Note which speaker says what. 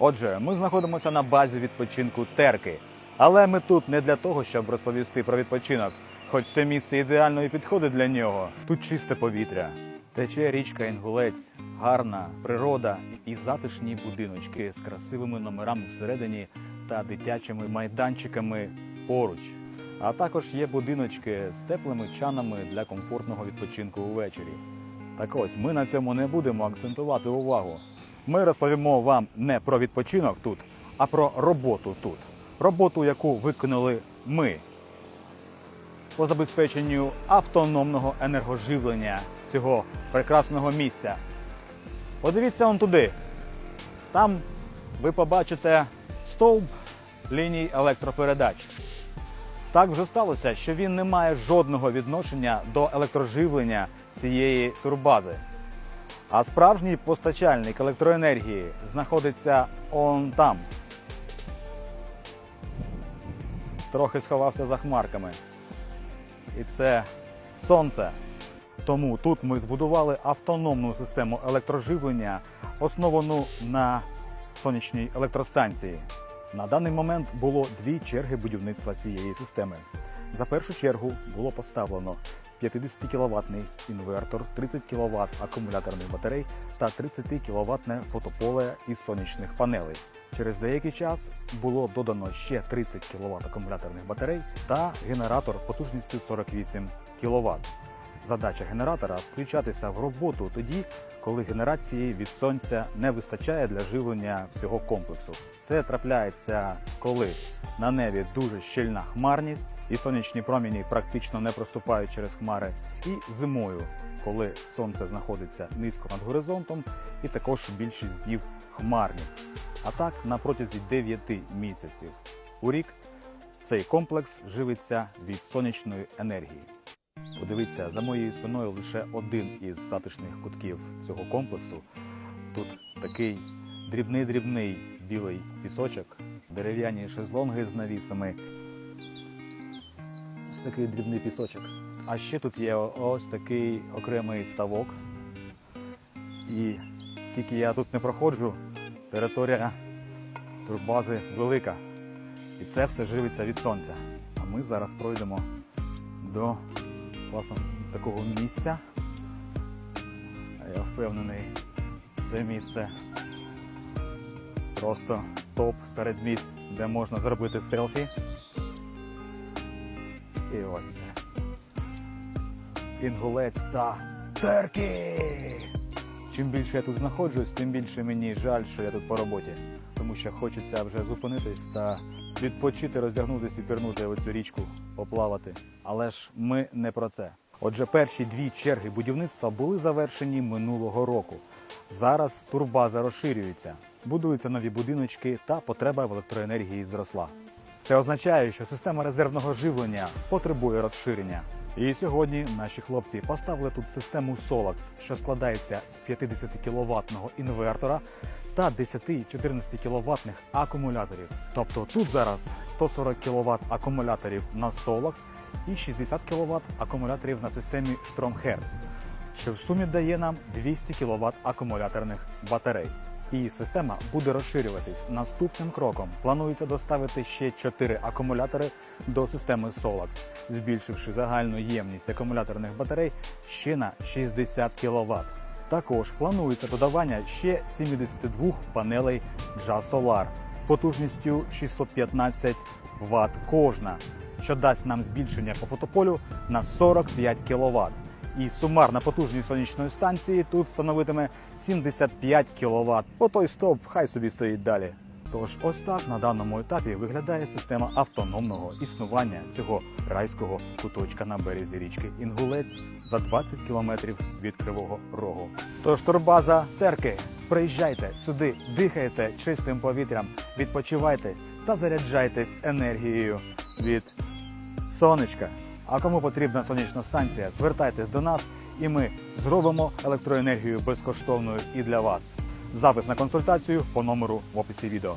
Speaker 1: Отже, ми знаходимося на базі відпочинку Терки. Але ми тут не для того, щоб розповісти про відпочинок, хоч це місце ідеально і підходить для нього. Тут чисте повітря, тече річка Інгулець, гарна природа і затишні будиночки з красивими номерами всередині та дитячими майданчиками поруч. А також є будиночки з теплими чанами для комфортного відпочинку увечері. Так ось ми на цьому не будемо акцентувати увагу. Ми розповімо вам не про відпочинок тут, а про роботу тут. Роботу, яку виконали ми по забезпеченню автономного енергоживлення цього прекрасного місця. Подивіться он туди. Там ви побачите стовп ліній електропередач. Так вже сталося, що він не має жодного відношення до електроживлення цієї турбази. А справжній постачальник електроенергії знаходиться он там. Трохи сховався за хмарками. І це сонце. Тому тут ми збудували автономну систему електроживлення, основану на сонячній електростанції. На даний момент було дві черги будівництва цієї системи. За першу чергу було поставлено 50 кВт інвертор, 30 кВт акумуляторних батарей та 30 кВт фотополе із сонячних панелей. Через деякий час було додано ще 30 кВт акумуляторних батарей та генератор потужністю 48 кВт. Задача генератора включатися в роботу тоді, коли генерації від сонця не вистачає для живлення всього комплексу. Це трапляється, коли на небі дуже щільна хмарність і сонячні проміні практично не проступають через хмари, і зимою, коли сонце знаходиться низько над горизонтом, і також більшість днів хмарні. А так на протязі 9 місяців у рік цей комплекс живиться від сонячної енергії. Подивіться, за моєю спиною лише один із затишних кутків цього комплексу. Тут такий дрібний-дрібний білий пісочок, дерев'яні шезлонги з навісами. Ось такий дрібний пісочок. А ще тут є ось такий окремий ставок. І скільки я тут не проходжу, територія турбази велика. І це все живиться від сонця. А ми зараз пройдемо до власне такого місця. Я впевнений, це місце просто топ серед місць, де можна зробити селфі. І ось це. Інгулець та терки. Чим більше я тут знаходжусь, тим більше мені жаль, що я тут по роботі. Тому що хочеться вже зупинитись та відпочити, роздягнутися і пірнути в цю річку, поплавати. Але ж ми не про це. Отже, перші дві черги будівництва були завершені минулого року. Зараз турбаза розширюється, будуються нові будиночки та потреба в електроенергії зросла. Це означає, що система резервного живлення потребує розширення. І сьогодні наші хлопці поставили тут систему Solax, що складається з 50 кВт інвертора та 10-14 кВт акумуляторів. Тобто тут зараз 140 кВт акумуляторів на Solax і 60 кВт акумуляторів на системі Stromhertz, що в сумі дає нам 200 кВт акумуляторних батарей. І система буде розширюватись. Наступним кроком планується доставити ще 4 акумулятори до системи Solax, збільшивши загальну ємність акумуляторних батарей ще на 60 кВт. Також планується додавання ще 72 панелей Jazz Solar потужністю 615 Вт кожна, що дасть нам збільшення по фотополю на 45 кВт. І сумарна потужність сонячної станції тут становитиме 75 кВт. По той стоп, хай собі стоїть далі. Тож ось так на даному етапі виглядає система автономного існування цього райського куточка на березі річки Інгулець за 20 кілометрів від Кривого Рогу. Тож турбаза терки, приїжджайте сюди, дихайте чистим повітрям, відпочивайте та заряджайтесь енергією від сонечка. А кому потрібна сонячна станція, звертайтесь до нас, і ми зробимо електроенергію безкоштовною і для вас. Запис на консультацію по номеру в описі відео.